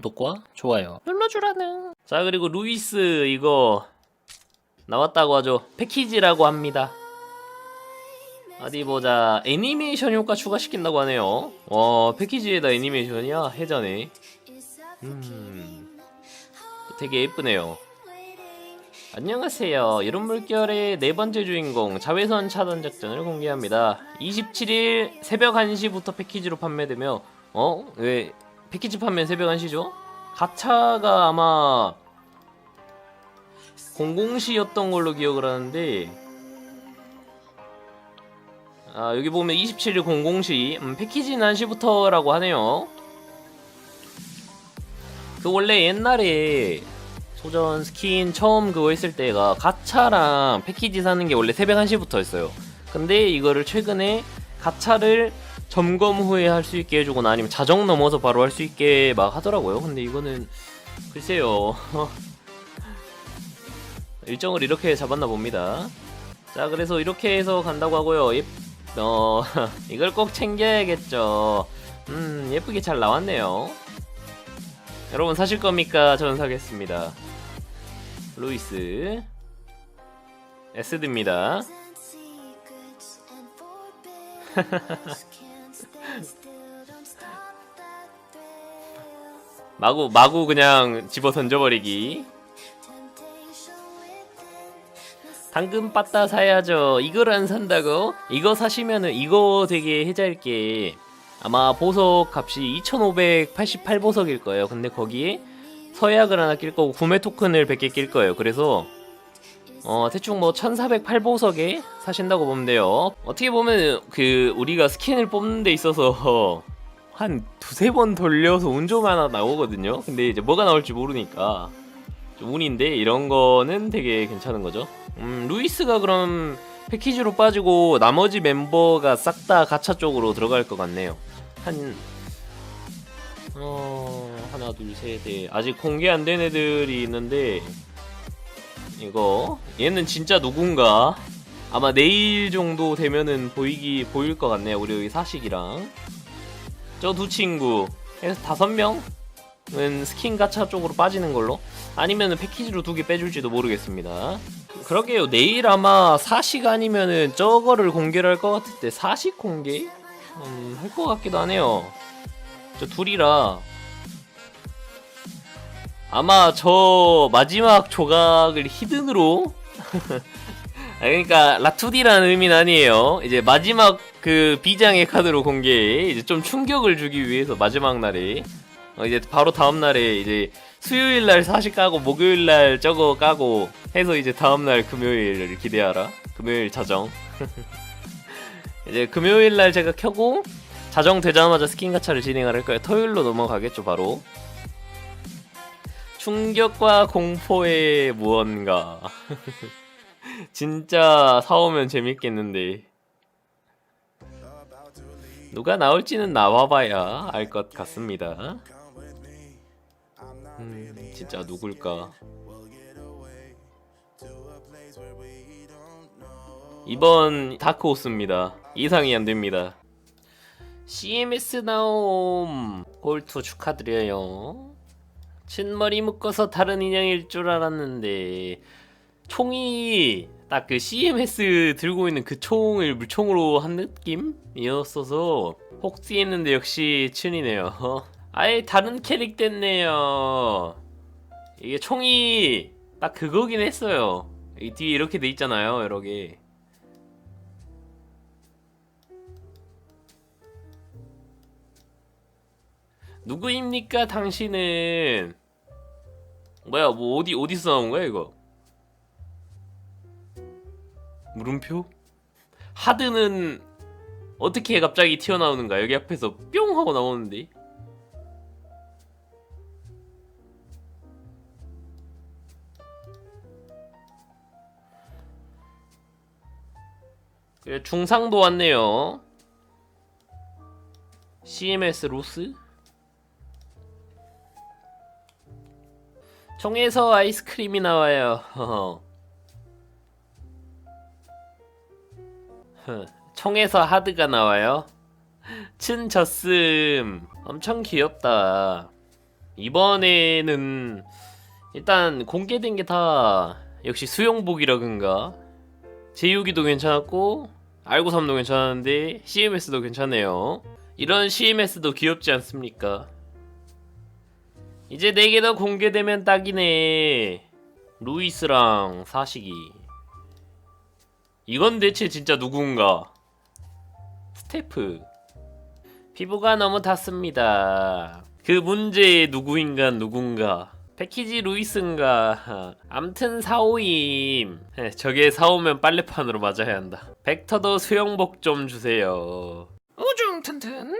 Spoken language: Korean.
구독과 좋아요. 눌러주라는. 자 그리고 루이스 이거 나왔다고 하죠. 패키지라고 합니다. 어디 보자. 애니메이션 효과 추가시킨다고 하네요. 와 패키지에다 애니메이션이야? 해자네 음. 되게 예쁘네요. 안녕하세요. 이런 물결의 네 번째 주인공 자외선 차단 작전을 공개합니다. 27일 새벽 1시부터 패키지로 판매되며 어? 왜 패키지 판매 새벽 1시죠? 가차가 아마 00시였던 걸로 기억을 하는데 아 여기 보면 27일 00시. 음, 패키지는 1시부터라고 하네요. 그 원래 옛날에 소전 스킨 처음 그거 했을 때가 가차랑 패키지 사는 게 원래 새벽 1시부터였어요. 근데 이거를 최근에 가차를 점검 후에 할 수 있게 해주거나 아니면 자정 넘어서 바로 할 수 있게 막 하더라고요. 근데 이거는 글쎄요. 일정을 이렇게 잡았나 봅니다. 자 그래서 이렇게 해서 간다고 하고요. 예, 어 이걸 꼭 챙겨야겠죠. 음 예쁘게 잘 나왔네요. 여러분 사실 겁니까? 저는 사겠습니다. 루이스. 에스드입니다 마구 마구 그냥 집어 던져버리기. 당근 빠따 사야죠. 이걸 안 산다고? 이거 사시면은 이거 되게 해자일 게. 아마 보석 값이 2588보석일 거예요. 근데 거기에 서약을 하나 낄 거고 구매 토큰을 100개 낄 거예요. 그래서 어 대충 뭐 1408보석에 사신다고 보면 돼요. 어떻게 보면 그 우리가 스킨을 뽑는 데 있어서 한 두세 번 돌려서 운 좀 하나 나오거든요. 근데 이제 뭐가 나올지 모르니까 좀 운인데 이런 거는 되게 괜찮은 거죠. 음 루이스가 그럼 패키지로 빠지고 나머지 멤버가 싹 다 가차 쪽으로 들어갈 것 같네요. 한 어... 하나 둘 셋 넷. 아직 공개 안 된 애들이 있는데 이거. 얘는 진짜 누군가? 아마 내일 정도 되면은 보이기 보일 것 같네요 우리 여기 사식이랑. 저 두 친구. 해서 다섯 명은 스킨 가차 쪽으로 빠지는 걸로? 아니면은 패키지로 두 개 빼줄지도 모르겠습니다. 그러게요. 내일 아마 사식 아니면은 저거를 공개를 할 것 같을 때 사식 공개? 음, 할 것 같기도 하네요. 저 둘이라 아마 저 마지막 조각을 히든으로 아, 그러니까 라투디라는 의미는 아니에요. 이제 마지막 그 비장의 카드로 공개해 이제 좀 충격을 주기 위해서 마지막 날에 어, 이제 바로 다음 날에 이제 수요일 날 사실 까고 목요일 날 저거 까고 해서 이제 다음 날 금요일을 기대하라. 금요일 자정. 이제 금요일 날 제가 켜고 자정 되자마자 스킨 가차를 진행할 거예요. 토요일로 넘어가겠죠, 바로. 충격과 공포의 무언가. 진짜 사오면 재밌겠는데. 누가 나올지는 나와봐야 알 것 같습니다. 음, 진짜 누굴까? 이번 다크호스입니다. 이상이 안 됩니다. CMS 나옴 골투 축하드려요. 친머리 묶어서 다른 인형일 줄 알았는데 총이 딱 그 CMS 들고 있는 그 총을 물총으로 한 느낌이었어서 혹시 했는데 역시 춘이네요. 아예 다른 캐릭 됐네요. 이게 총이 딱 그거긴 했어요. 이 뒤에 이렇게 돼 있잖아요, 여러 개. 누구입니까, 당신은? 뭐야, 뭐 어디 어디서 나온 거야 이거? 물음표? 하드는 어떻게 갑자기 튀어나오는가? 여기 앞에서 뿅 하고 나오는데. 그래 중상도 왔네요. CMS 로스? 총에서 아이스크림이 나와요. 총에서 하드가 나와요. 친 졌음. 엄청 귀엽다. 이번에는 일단 공개된 게 다 역시 수영복이라든가 제유기도 괜찮았고 알고삼도 괜찮았는데 CMS도 괜찮네요. 이런 CMS도 귀엽지 않습니까? 이제 4개 더 공개되면 딱이네. 루이스랑 사시기. 이건 대체 진짜 누군가? 스태프. 피부가 너무 닿습니다. 그 문제의 누구인가 누군가. 패키지 루이스인가. 암튼 사오임. 에, 저게 사오면 빨래판으로 맞아야 한다. 벡터도 수영복 좀 주세요. 우중 튼튼